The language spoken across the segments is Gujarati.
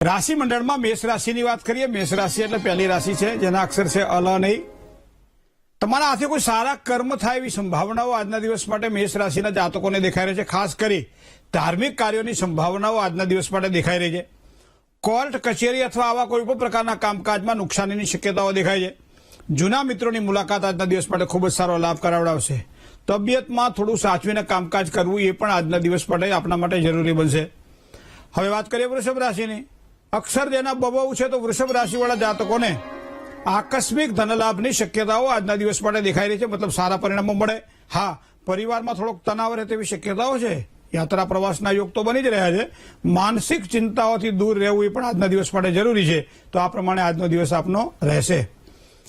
રાશિ મંડળમાં મેષ રાશિની વાત કરીએ, મેષ રાશિ એટલે પહેલી રાશિ છે, જેના અક્ષર છે અલ નહીં તમારા હાથે કોઈ સારા કર્મ થાય એવી સંભાવનાઓ આજના દિવસ માટે મેષ રાશિના જાતકોને દેખાઈ રહી છે, ખાસ કરી ધાર્મિક કાર્યોની સંભાવનાઓ આજના દિવસ માટે દેખાઈ રહી છે. કોર્ટ, કચેરી અથવા આવા કોઈ પણ પ્રકારના કામકાજમાં નુકસાનીની શક્યતાઓ દેખાય છે. જૂના મિત્રોની મુલાકાત આજના દિવસ માટે ખૂબ જ સારો લાભ કરાવડાવશે. તબિયતમાં થોડું સાચવીને કામકાજ કરવું એ પણ આજના દિવસ માટે આપણા માટે જરૂરી બનશે. હવે વાત કરીએ વૃષભ રાશિની. અક્ષર જેના બબવું છે તો વૃષભ રાશિવાળા જાતકોને આકસ્મિક ધનલાભની શક્યતાઓ આજના દિવસ માટે દેખાઈ રહી છે. મતલબ સારા પરિણામો મળે. હા, પરિવારમાં થોડોક તણાવ રહે તેવી શક્યતાઓ છે. યાત્રા પ્રવાસના યોગ તો બની જ રહ્યા છે. માનસિક ચિંતાઓથી દૂર રહેવું એ પણ આજના દિવસ માટે જરૂરી છે. તો આ પ્રમાણે આજનો દિવસ આપનો રહેશે.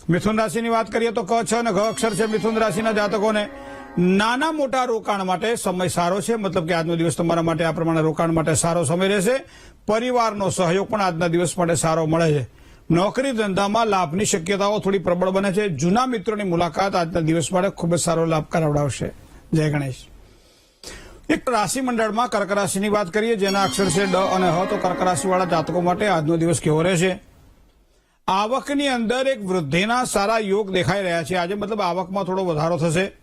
મિથુન રાશિની વાત કરીએ તો ક, છ અને ઘ અક્ષર છે મિથુન રાશિના જાતકોને. નાના મોટા રોકાણ માટે સમય સારો છે. મતલબ કે આજનો દિવસ તમારા માટે આ પ્રમાણે રોકાણ માટે સારો સમય રહેશે. પરિવારનો સહયોગ પણ આજના દિવસ માટે સારો મળે છે. નોકરી ધંધામાં લાભની શક્યતાઓ થોડી પ્રબળ બને છે. જૂના મિત્રોની મુલાકાત આજના દિવસ માટે ખૂબ જ સારો લાભ કરાવડાવશે જય ગણેશ. એક રાશિ મંડળમાં કર્ક રાશિની વાત કરીએ, જેના અક્ષર છે ડ અને હ, તો કર્ક રાશિવાળા જાતકો માટે આજનો દિવસ કેવો રહેશે? આવકની અંદર એક વૃદ્ધિના સારા યોગ દેખાઈ રહ્યા છે. આજે મતલબ આવકમાં થોડો વધારો થશે.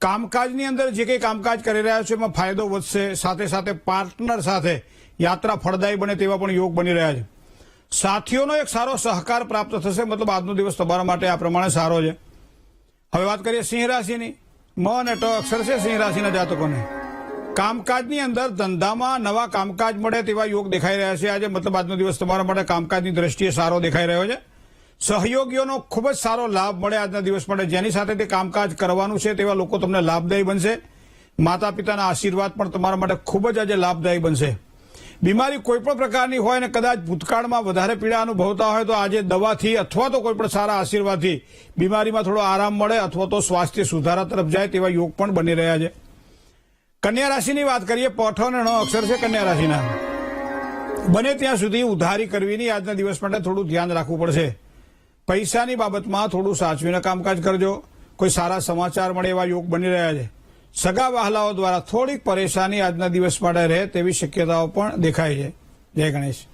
કામકાજની અંદર જે કંઈ કામકાજ કરી રહ્યા છે, એમાં ફાયદો વધશે. સાથે સાથે પાર્ટનર સાથે યાત્રા ફળદાયી બને તેવા પણ યોગ બની રહ્યા છે. સાથીઓનો એક સારો સહકાર પ્રાપ્ત થશે. મતલબ આજનો દિવસ તમારા માટે આ પ્રમાણે સારો છે. હવે વાત કરીએ સિંહ રાશિની. મ અને ટ અક્ષર છે સિંહ રાશિના જાતકોને. કામકાજની અંદર ધંધામાં નવા કામકાજ મળે તેવા યોગ દેખાઈ રહ્યા છે. આજે મતલબ આજનો દિવસ તમારા માટે કામકાજની દ્રષ્ટિએ સારો દેખાઈ રહ્યો છે. સહયોગીઓનો ખૂબ જ સારો લાભ મળે આજના દિવસ માટે. જેની સાથે તે કામકાજ કરવાનું છે તેવા લોકો તમને લાભદાયી બનશે. માતા પિતાના આશીર્વાદ પણ તમારા માટે ખૂબ જ આજે લાભદાયી બનશે. બીમારી કોઈપણ પ્રકારની હોય અને કદાચ ભૂતકાળમાં વધારે પીડા અનુભવતા હોય તો આજે દવાથી અથવા તો કોઈ પણ સારા આશીર્વાદથી બીમારીમાં થોડો આરામ મળે અથવા તો સ્વાસ્થ્ય સુધારા તરફ જાય તેવા યોગ પણ બની રહ્યા છે. કન્યા રાશિની વાત કરીએ, પઠ અને અક્ષર છે કન્યા રાશિના. બને ત્યાં સુધી ઉધારી કરવીની આજના દિવસ માટે થોડું ધ્યાન રાખવું પડશે. પૈસાની બાબતમાં થોડું સાચવીને કામકાજ કરજો. કોઈ સારા સમાચાર મળે એવા યોગ બની રહ્યા છે. સગા વહાલાઓ દ્વારા થોડીક પરેશાની આજના દિવસ માટે રહે તેવી શક્યતાઓ પણ દેખાય છે. જય ગણેશ.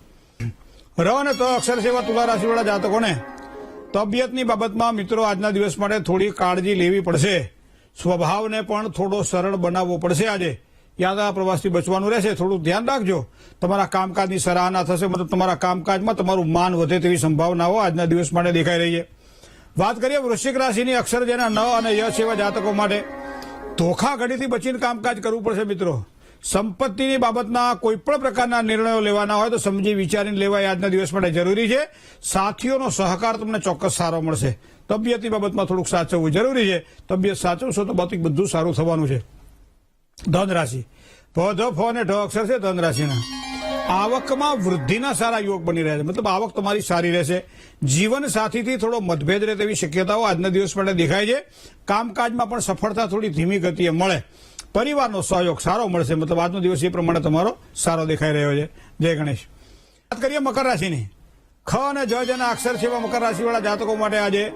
રહો ને તો અક્ષર સેવા તુલા રાશિવાળા જાતકોને. તબિયતની બાબતમાં મિત્રો આજના દિવસ માટે થોડી કાળજી લેવી પડશે. સ્વભાવને પણ થોડો સરળ બનાવવો પડશે આજે. યાત્રા પ્રવાસથી બચવાનું રહેશે. થોડું ધ્યાન રાખજો. તમારા કામકાજની સરાહના થશે. મતલબ તમારા કામકાજમાં તમારું માન વધે તેવી સંભાવનાઓ આજના દિવસ માટે દેખાઈ રહી છે. વાત કરીએ વૃશ્ચિક રાશિની અક્ષર જેના ન અને યશ એવા જાતકો માટે. ધોખાઘડીથી બચીને કામકાજ કરવું પડશે મિત્રો. સંપત્તિની બાબતના કોઈપણ પ્રકારના નિર્ણયો લેવાના હોય તો સમજી વિચારીને લેવા આજના દિવસ માટે જરૂરી છે. સાથીઓનો સહકાર તમને ચોક્કસ સારો મળશે. તબિયતની બાબતમાં થોડુંક સાચવવું જરૂરી છે. તબિયત સાચવશો તો બાકી બધું સારું થવાનું છે. ધન રાશિ પ ધ ફ અને ઢ અક્ષર છે ધન રાશિના આવકમાં વૃદ્ધિના સારા યોગ બની રહ્યા છે. મતલબ આવક તમારી સારી રહેશે. જીવન સાથીથી થોડો મતભેદ રહે તેવી શક્યતાઓ આજના દિવસ માટે દેખાય છે. કામકાજમાં પણ સફળતા થોડી ધીમી ગતિએ મળે. પરિવારનો સહયોગ સારો મળશે. મતલબ આજનો દિવસ એ પ્રમાણે તમારો સારો દેખાઈ રહ્યો છે. જય ગણેશ. વાત કરીએ મકર રાશિની. ખ અને જ જેના અક્ષર છે એવા મકર રાશિવાળા જાતકો માટે આજે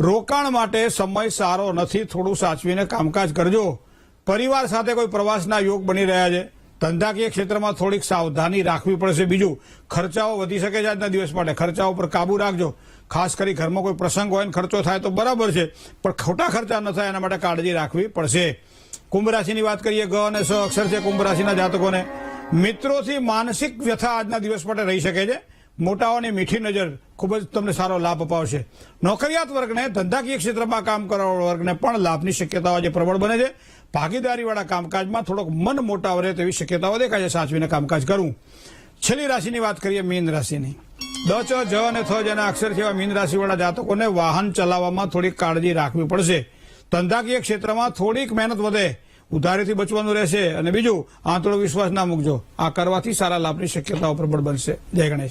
રોકાણ માટે સમય સારો નથી. થોડું સાચવીને કામકાજ કરજો. પરિવાર સાથે કોઈ પ્રવાસના યોગ બની રહ્યા છે. ધંધાકીય ક્ષેત્રમાં થોડીક સાવધાની રાખવી પડશે. બીજું, ખર્ચાઓ વધી શકે છે આજના દિવસ માટે. ખર્ચાઓ પર કાબુ રાખજો. ખાસ કરી ઘરમાં કોઈ પ્રસંગ હોય ને ખર્ચો થાય તો બરાબર છે, પણ ખોટા ખર્ચા ન થાય એના માટે કાળજી રાખવી પડશે. કુંભ રાશિની વાત કરીએ ગ અને સ અક્ષર છે કુંભ રાશિના જાતકોને. મિત્રોથી માનસિક વ્યથા આજના દિવસ માટે રહી શકે છે. મોટાઓની મીઠી નજર ખૂબ જ તમને સારો લાભ અપાવશે. નોકરિયાત વર્ગને ધંધાકીય ક્ષેત્રમાં કામ કરવા વર્ગને પણ લાભની શક્યતાઓ આજે પ્રબળ બને છે. ભાગીદારીવાળા કામકાજમાં થોડોક મન મોટાવ રહે તેવી શક્યતાઓ દેખાય છે. સાચવીને કામકાજ કરવું છેલ્લી રાશિની વાત કરીએ મીન રાશિની. દ, ચ, જ અને થ જેના અક્ષર જેવા મીન રાશિવાળા જાતકોને વાહન ચલાવવામાં થોડીક કાળજી રાખવી પડશે. ધંધાકીય ક્ષેત્રમાં થોડીક મહેનત વધે, ઉધારીથી બચવાનું રહેશે અને બીજું આંતળો વિશ્વાસ ના મૂકજો. આ કરવાથી સારા લાભની શક્યતાઓ પ્રબળ બનશે. જય ગણેશ.